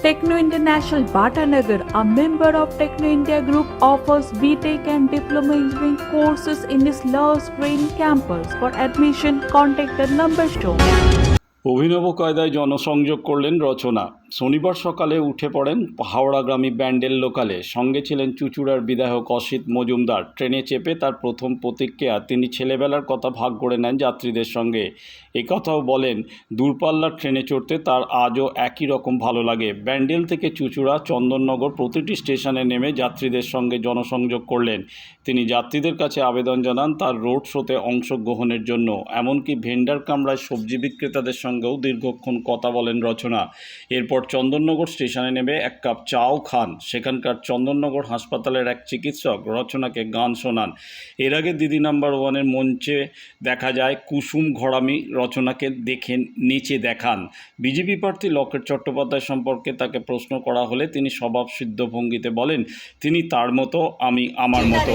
Techno International Bhatanagar, a member of Techno India Group, offers BTEC and Diploma Engineering courses in its Love Green campus. For admission, contact the number shown. অভিনব কায়দায় জনসংযোগ করলেন রচনা শনিবার সকালে উঠে পড়েন হাওড়াগ্রামী ব্যান্ডেল লোকালে। সঙ্গে ছিলেন চুচুড়ার বিধায়ক অসিত মজুমদার। ট্রেনে চেপে তার প্রথম প্রতিক্রিয়া তিনি ছেলেবেলার কথা ভাগ করে নেন যাত্রীদের সঙ্গে। একথাও বলেন, দূরপাল্লার ট্রেনে চড়তে তার আজও একই রকম ভালো লাগে। ব্যান্ডেল থেকে চুচুড়া, চন্দননগর প্রতিটি স্টেশনে নেমে যাত্রীদের সঙ্গে জনসংযোগ করলেন। তিনি যাত্রীদের কাছে আবেদন জানান, তার রোড শোতে অংশগ্রহণের জন্য। এমনকি ভেন্ডার কামরায় সবজি বিক্রেতাদের সঙ্গেও দীর্ঘক্ষণ কথা বলেন রচনা। এরপর চন্দননগর স্টেশনে নেমে এক কাপ চাও খান সেখানকার চন্দননগর হাসপাতালের এক চিকিৎসক রচনাকে গান শোনান এর আগে দিদি নাম্বার ওয়ানের মঞ্চে দেখা যায় কুসুম ঘরামি রচনাকে দেখে নিচে দেখান বিজেপি প্রার্থী লকেট চট্টোপাধ্যায় সম্পর্কে তাকে প্রশ্ন করা হলে তিনি স্বভাব সিদ্ধ ভঙ্গিতে বলেন তিনি তার মতো আমি আমার মতো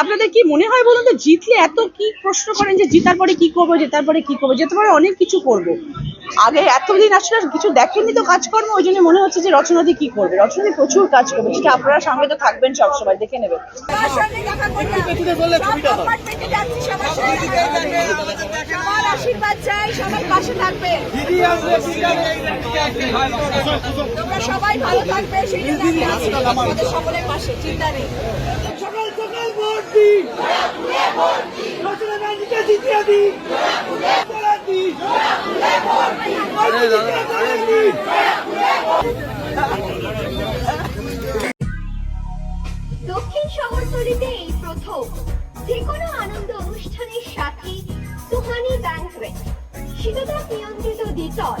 আপনাদের কি মনে হয় বলুন তো, জিতলে এত কি প্রশ্ন করেন যে জিতার পরে কি করব, জেতার পরে কি করব যেতে পারে অনেক কিছু করব। আগে এতদিন আসলে কিছু দেখেননি তো কাজকর্ম, ওই জন্য মনে হচ্ছে যে রচনাদি কি করবে? রচনাদি প্রচুর কাজ করবে, সেটা আপনারা সঙ্গে তো থাকবেন সবসময়, দেখে নেবেন। সবাই ভালো থাকবে তোমাদের সকলের পাশে, চিন্তা নেই সকাল সকাল ভোট দি রচনা দক্ষিণ শহরতলিতে এই প্রথম যে কোনো আনন্দ অনুষ্ঠানের সাথে সুহানি ব্যাংকুয়েট শীততাপ নিয়ন্ত্রিত দ্বিতল।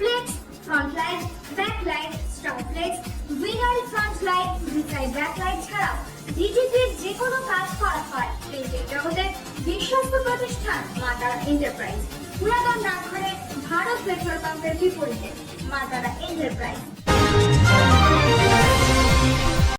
flex front light back light star flex winner front light reside back light ছাড়াও ডিজিটির যে কোনো কাজ করা হয় প্রিন্টিং জগতের বিশ্বস্ত প্রতিষ্ঠান মাতারা এন্টারপ্রাইজ পুরাতন ডাকঘরে ভারত পেট্রোল পাম্পের বিপরীতে মাতারা এন্টারপ্রাইজ